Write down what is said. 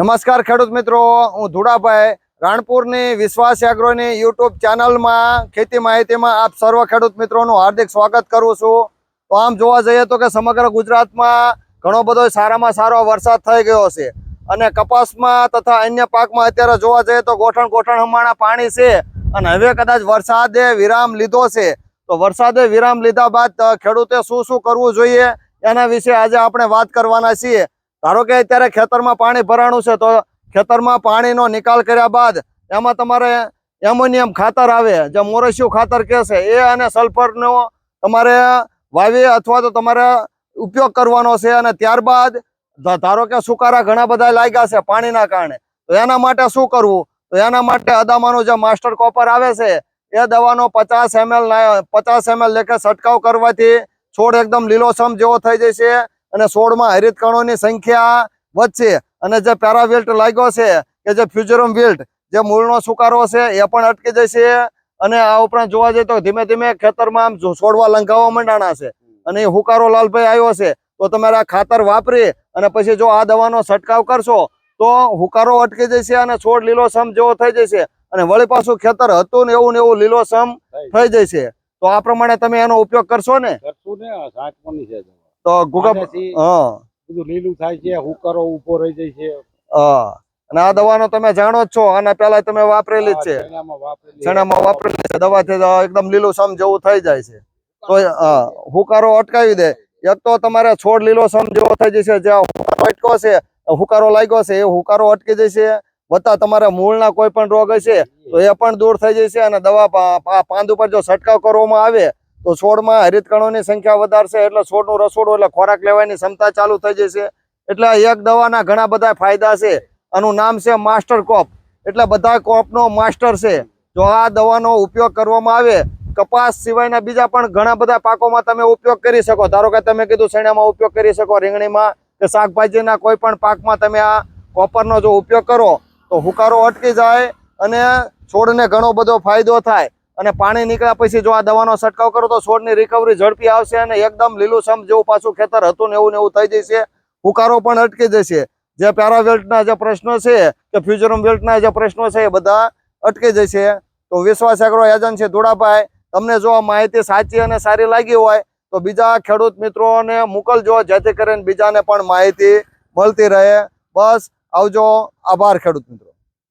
નમસ્કાર ખેડૂત મિત્રો, હું ધુડાભાઈ. રાણપુરની વિશ્વાસ એગ્રોની યુટ્યુબ ચેનલમાં ખેતી માહિતીમાં આપ સર્વ ખેડૂત મિત્રોનું હાર્દિક સ્વાગત કરું છું. તો આમ જોવા જઈએ તો કે સમગ્ર ગુજરાતમાં ઘણો બધો સારામાં સારો વરસાદ થઈ ગયો છે. અને કપાસમાં તથા અન્ય પાકમાં અત્યારે જોવા જઈએ તો ગોઠણ ગોઠણ હમણાં પાણી છે અને હવે કદાચ વરસાદે વિરામ લીધો છે. તો વરસાદે વિરામ લીધા બાદ ખેડૂતે શું શું કરવું જોઈએ એના વિશે આજે આપણે વાત કરવાના છીએ. ધારો કે અત્યારે ખેતરમાં પાણી ભરાણું છે, તો ખેતરમાં પાણીનો નિકાલ કર્યા બાદ એમાં તમારે એમોનિયમ ખાતર આવે. જે મોરેશિયું ખાતર કહે છે, એ અને સલ્ફરનો તમારે વાવી અથવા તો તમારે ઉપયોગ કરવાનો છે અને ત્યારબાદ ધારો કે સુકારા ઘણા બધા લાગ્યા છે પાણીના કારણે, તો એના માટે શું કરવું? તો એના માટે અદામાનું જે માસ્ટર કોપર આવે છે, એ દવાનો પચાસ એમએલ પચાસ એમએલ લેખે છંટકાવ કરવાથી છોડ એકદમ લીલોછમ જેવો થઈ જશે. અને છોડમાં હરિત કણોની સંખ્યા વધશે. અને જે પેરાવેલ્ટ લાગ્યો છે કે જે ફ્યુચરમ વેલ્ટ જે મૂળનો સુકારો છે એ પણ અટકી જશે. અને આ ઉપરાંત જોવા જઈએ તો ધીમે ધીમે ખેતરમાં આમ છોડવા લંઘાવા માંડાણા છે. અને એ હુકારો લાલભાઈ આવ્યો છે તો તમારે ખાતર વાપરી અને પછી જો આ દવાનો છંટકાવ કરશો તો હુકારો અટકી જશે અને છોડ લીલોસમ જેવો થઈ જશે. અને વળી પાછું ખેતર હતું ને એવું ને એવું લીલોસમ થઈ જશે. તો આ પ્રમાણે તમે એનો ઉપયોગ કરશો ને? કરશું ને. તો ગુગા હા. બધું લીલું થાય છે હુકારો ઊભો રહી જાય છે. હા. અને આ દવાનો તમે જાણો જ છો આના પહેલા તમે વાપરેલી જ છે. ચણામાં વાપરેલી છે? દવાથી એકદમ લીલું સમ જેવું થઈ જાય છે. તો હુકારો અટકાવી દે. એક તો તમારે છોડ લીલો સમ જેવો થઈ જશે જે અટકો છે હુકારો લાગ્યો છે એ હુકારો અટકી જશે. વત્તા તમારે મૂળના કોઈ પણ રોગ હશે તો એ પણ દૂર થઈ જશે અને દવા પાંદ ઉપર જો છંટકાવ કરવામાં આવે તો છોડમાં હરિતકણોની સંખ્યા વધારશે એટલે છોડનું રસોડું એટલે ખોરાક લેવાની ક્ષમતા ચાલુ થઈ જશે. એટલે એક દવાના ઘણા બધા ફાયદા છે. આનું નામ છે માસ્ટર કોપ. એટલે બધા કોપનો માસ્ટર છે. જો આ દવાનો ઉપયોગ કરવામાં આવે, કપાસ સિવાયના બીજા પણ ઘણા બધા પાકોમાં તમે ઉપયોગ કરી શકો. ધારો કે તમે કીધું શેણામાં ઉપયોગ કરી શકો, રીંગણીમાં કે શાકભાજીના કોઈ પણ પાકમાં તમે આ કોપરનો જો ઉપયોગ કરો, તો હુકારો અટકી જાય અને છોડને ઘણો બધો ફાયદો થાય. અને પાણી નીકળ્યા પછી જો આ દવાનો છંટકાવ કરો તો છોડની રિકવરી ઝડપી આવશે અને એકદમ લીલુંછમ જેવું પાછું ખેતર હતું ને એવું ને એવું થઈ જશે. હુકારો પણ અટકી જશે. જે પેરાવેલ્ટના જે પ્રશ્નો છે, કે ફ્યુચરમ વેલ્ટના જે પ્રશ્નો છે એ બધા અટકી જશે. તો વિશ્વાસ એગ્રો એજન્સી ધોળાભાઈ, તમને જો માહિતી સાચી અને સારી લાગી હોય, તો બીજા ખેડૂત મિત્રોને મોકલજો, જેથી કરીને બીજાને પણ માહિતી મળતી રહે. બસ, આવજો. આભાર ખેડૂત મિત્રો.